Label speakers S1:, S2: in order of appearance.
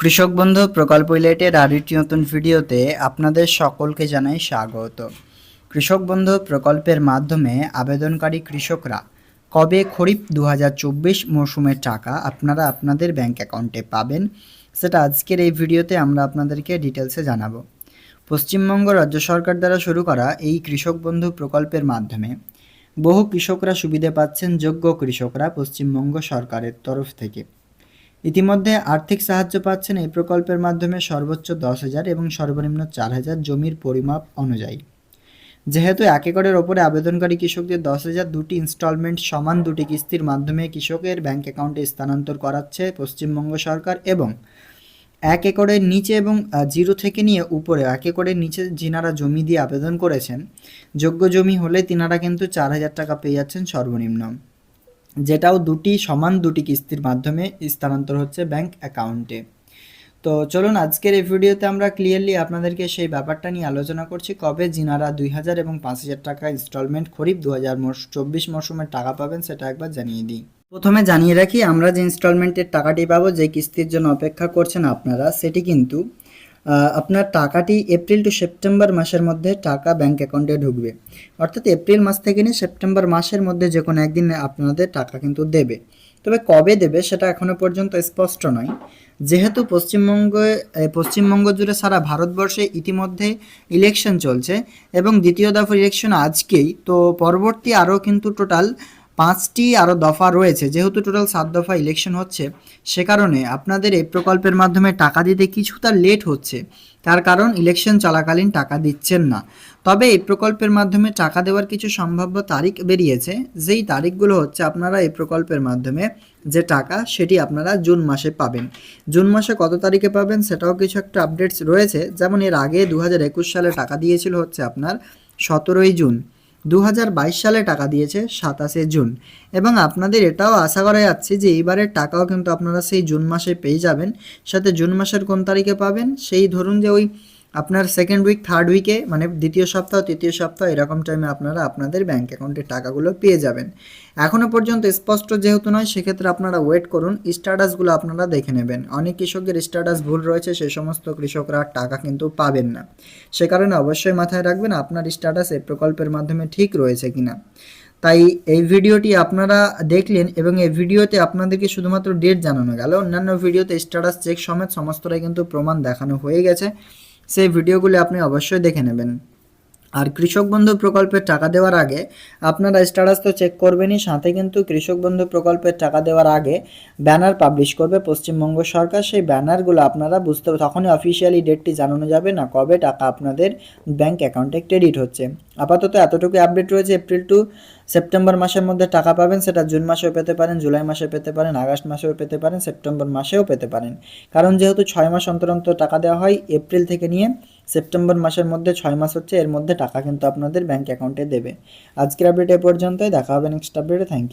S1: কৃষক বন্ধু প্রকল্প রিলেটেড আরেকটি নতুন ভিডিওতে আপনাদের সকলকে জানাই স্বাগত। কৃষক বন্ধু প্রকল্পের মাধ্যমে আবেদনকারী কৃষকরা কবে খরিফ দু মৌসুমের টাকা আপনারা আপনাদের ব্যাংক অ্যাকাউন্টে পাবেন, সেটা আজকের এই ভিডিওতে আমরা আপনাদেরকে ডিটেলসে জানাব। পশ্চিমবঙ্গ রাজ্য সরকার দ্বারা শুরু করা এই কৃষক বন্ধু প্রকল্পের মাধ্যমে বহু কৃষকরা সুবিধে পাচ্ছেন যোগ্য কৃষকরা পশ্চিমবঙ্গ সরকারের তরফ থেকে। ইতিমধ্যে আর্থিক সাহায্য পাচ্ছেন এই প্রকল্পের মাধ্যমে সর্বোচ্চ দশ হাজার এবং সর্বনিম্ন চার হাজার জমির পরিমাপ অনুযায়ী। যেহেতু এক একরের ওপরে আবেদনকারী কৃষকদের দশ হাজার দুটি ইনস্টলমেন্ট সমান দুটি কিস্তির মাধ্যমে কৃষকের ব্যাংক অ্যাকাউন্টে স্থানান্তর করাচ্ছে পশ্চিমবঙ্গ সরকার এবং এক একরের নিচে এবং জিরো থেকে নিয়ে উপরে এক একরের নিচে যিনারা জমি দিয়ে আবেদন করেছেন, যোগ্য জমি হলে তিনারা কিন্তু চার হাজার টাকা পেয়ে যাচ্ছেন সর্বনিম্ন। যেটাও দুটি সমান দুটি কিস্তির মাধ্যমে স্থানান্তর হচ্ছে ব্যাংক অ্যাকাউন্টে। তো চলুন আজকের এই ভিডিওতে আমরা ক্লিয়ারলি আপনাদেরকে সেই ব্যাপারটা নিয়ে আলোচনা করছি, কবে যিনারা দুই হাজার এবং পাঁচ হাজার টাকা ইনস্টলমেন্ট খরিফ দু হাজার চব্বিশ মরশুমের টাকা পাবেন সেটা একবার জানিয়ে দিই। প্রথমে জানিয়ে রাখি, আমরা যে ইনস্টলমেন্টের টাকাটি পাবো, যে কিস্তির জন্য অপেক্ষা করছেন আপনারা, সেটি কিন্তু আপনার টাকাটি এপ্রিল টু সেপ্টেম্বর মাসের মধ্যে টাকা ব্যাংক অ্যাকাউন্টে ঢুকবে। অর্থাৎ এপ্রিল মাস থেকে নিয়ে সেপ্টেম্বর মাসের মধ্যে যে কোনো একদিন আপনাদের টাকা কিন্তু দেবে। তবে কবে দেবে সেটা এখনও পর্যন্ত স্পষ্ট নয়। যেহেতু পশ্চিমবঙ্গে পশ্চিমবঙ্গ জুড়ে সারা ভারতবর্ষে ইতিমধ্যে ইলেকশন চলছে এবং দ্বিতীয় দফার ইলেকশন আজকেই, তো পরবর্তী আরও কিন্তু টোটাল পাঁচটি আরও দফা রয়েছে। যেহেতু টোটাল সাত দফা ইলেকশন হচ্ছে, সে কারণে আপনাদের এই প্রকল্পের মাধ্যমে টাকা দিতে কিছুটা লেট হচ্ছে। তার কারণ ইলেকশন চলাকালীন টাকা দিচ্ছেন না। তবে এই প্রকল্পের মাধ্যমে টাকা দেওয়ার কিছু সম্ভাব্য তারিখ বেরিয়েছে। যেই তারিখগুলো হচ্ছে আপনারা এই প্রকল্পের মাধ্যমে যে টাকা, সেটি আপনারা জুন মাসে পাবেন। জুন মাসে কত তারিখে পাবেন সেটাও কিছু একটা আপডেটস রয়েছে। যেমন এর আগে দু হাজার একুশ সালে টাকা দিয়েছিল হচ্ছে আপনার সতেরোই জুন। দু হাজার বাইশ সালে টাকা দিয়েছে সাতাশে জুন। এবং আপনাদের এটাও আশা করা যাচ্ছে যে এইবারের টাকাও কিন্তু আপনারা সেই জুন মাসে পেয়ে যাবেন। সাথে জুন মাসের কোন তারিখে পাবেন? সেই ধরুন যে ওই আপনার সেকেন্ড উইক থার্ড উইকে মানে দ্বিতীয় সপ্তাহ, তৃতীয় সপ্তাহ, এরকম টাইমে আপনারা আপনাদের ব্যাঙ্ক অ্যাকাউন্টে টাকাগুলো পেয়ে যাবেন। এখনও পর্যন্ত স্পষ্ট যেহেতু নয়, সেক্ষেত্রে আপনারা ওয়েট করুন স্ট্যাটাসগুলো আপনারা দেখে নেবেন। অনেক কৃষকের স্ট্যাটাস ভুল রয়েছে সেই সমস্ত কৃষকরা টাকা কিন্তু পাবেন না। সে কারণে অবশ্যই মাথায় রাখবেন, আপনার স্ট্যাটাস এই প্রকল্পের মাধ্যমে ঠিক রয়েছে কিনা। তাই এই ভিডিওটি আপনারা দেখলেন এবং এই ভিডিওতে আপনাদেরকে শুধুমাত্র ডেট জানানো গেল। অন্যান্য ভিডিওতে স্ট্যাটাস চেক সমেত সমস্তটাই কিন্তু প্রমাণ দেখানো হয়ে গেছে। সেই ভিডিওগুলি আপনি অবশ্যই দেখে নেবেন। আর কৃষক বন্ধু প্রকল্পের টাকা দেওয়ার আগে আপনারা স্ট্যাটাস তো চেক করবেনই, সাথে কিন্তু কৃষক বন্ধু প্রকল্পের টাকা দেওয়ার আগে ব্যানার পাবলিশ করবে। পশ্চিমবঙ্গ সরকার সেই ব্যানারগুলো আপনারা বুঝতে তখনই অফিসিয়ালি ডেটটি জানানো যাবে না কবে টাকা আপনাদের ব্যাংক অ্যাকাউন্টে ক্রেডিট হচ্ছে। আপাতত এতটুকু আপডেট রয়েছে। এপ্রিল টু সেপ্টেম্বর মাসের মধ্যে টাকা পাবেন, সেটা জুন মাসেও পেতে পারেন জুলাই মাসে পেতে পারেন আগস্ট মাসেও পেতে পারেন সেপ্টেম্বর মাসেও পেতে পারেন। কারণ যেহেতু ছয় মাস অন্তর অন্তর টাকা দেওয়া হয় এপ্রিল থেকে নিয়ে সেপ্টেম্বর মাসের মধ্যে ছয় মাস হচ্ছে, এর মধ্যে টাকা কিন্তু আপনাদের ব্যাঙ্ক অ্যাকাউন্টে দেবে। আজকের আপডেট এ পর্যন্তই, দেখা হবে নেক্সট আপডেটে থ্যাংক ইউ